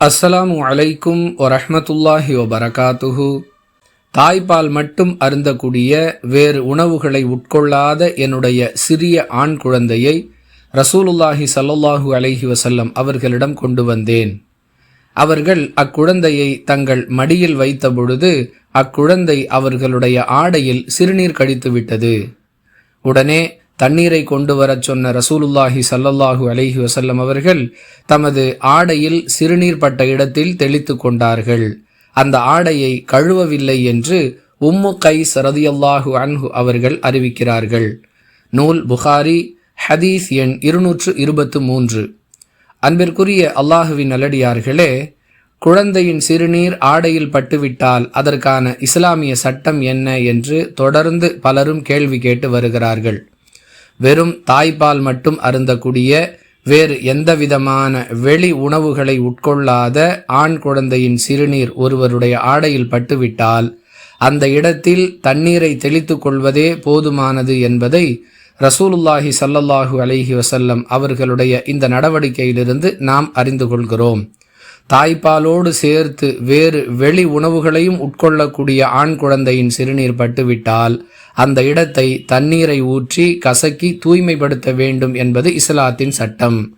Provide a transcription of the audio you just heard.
அஸ்ஸலாமு அலைக்கும் வரஹ்மத்துல்லாஹி வபரகாத்துஹு. தாய்ப்பால் மட்டும் அருந்தக்கூடிய வேறு உணவுகளை உட்கொள்ளாத என்னுடைய சிறிய ஆண் குழந்தையை ரசூலுல்லாஹி ஸல்லல்லாஹு அலைஹி வசல்லம் அவர்களிடம் கொண்டு வந்தேன். அவர்கள் அக்குழந்தையை தங்கள் மடியில் வைத்த பொழுது அக்குழந்தை அவர்களுடைய ஆடையில் சிறுநீர் கழித்து விட்டது உடனே தண்ணீரை கொண்டு வரச் சொன்ன ரசூலுல்லாஹி சல்லல்லாஹு அலஹி வசல்லம் அவர்கள் தமது ஆடையில் சிறுநீர் பட்ட இடத்தில் தெளித்து கொண்டார்கள். அந்த ஆடையை கழுவவில்லை என்று உம்மு கை சரதியல்லாஹு அன்ஹு அவர்கள் அறிவிக்கிறார்கள். நூல் புகாரி ஹதீஸ் எண் இருநூற்று இருபத்து மூன்று. அன்பிற்குரிய அல்லாஹுவின் நல்லடியார்களே குழந்தையின் சிறுநீர் ஆடையில் பட்டுவிட்டால் அதற்கான இஸ்லாமிய சட்டம் என்ன என்று தொடர்ந்து பலரும் கேள்வி கேட்டு வருகிறார்கள். வெறும் தாய்ப்பால் மட்டும் அருந்தக்கூடிய வேறு எந்தவிதமான வெளி உணவுகளை உட்கொள்ளாத ஆண் குழந்தையின் சிறுநீர் ஒருவருடைய ஆடையில் பட்டுவிட்டால் அந்த இடத்தில் தண்ணீரை தெளித்து கொள்வதே போதுமானது என்பதை ரசூலுல்லாஹி சல்லல்லாஹு அலஹி வசல்லம் அவர்களுடைய இந்த நடவடிக்கையிலிருந்து நாம் அறிந்து கொள்கிறோம். தாய்ப்பாலோடு சேர்த்து வேறு வெளி உணவுகளையும் உட்கொள்ளக்கூடிய ஆண் குழந்தையின் சிறுநீர் பட்டுவிட்டால் அந்த இடத்தை தண்ணீரை ஊற்றி கசக்கி தூய்மைப்படுத்த வேண்டும் என்பது இஸ்லாத்தின் சட்டம்.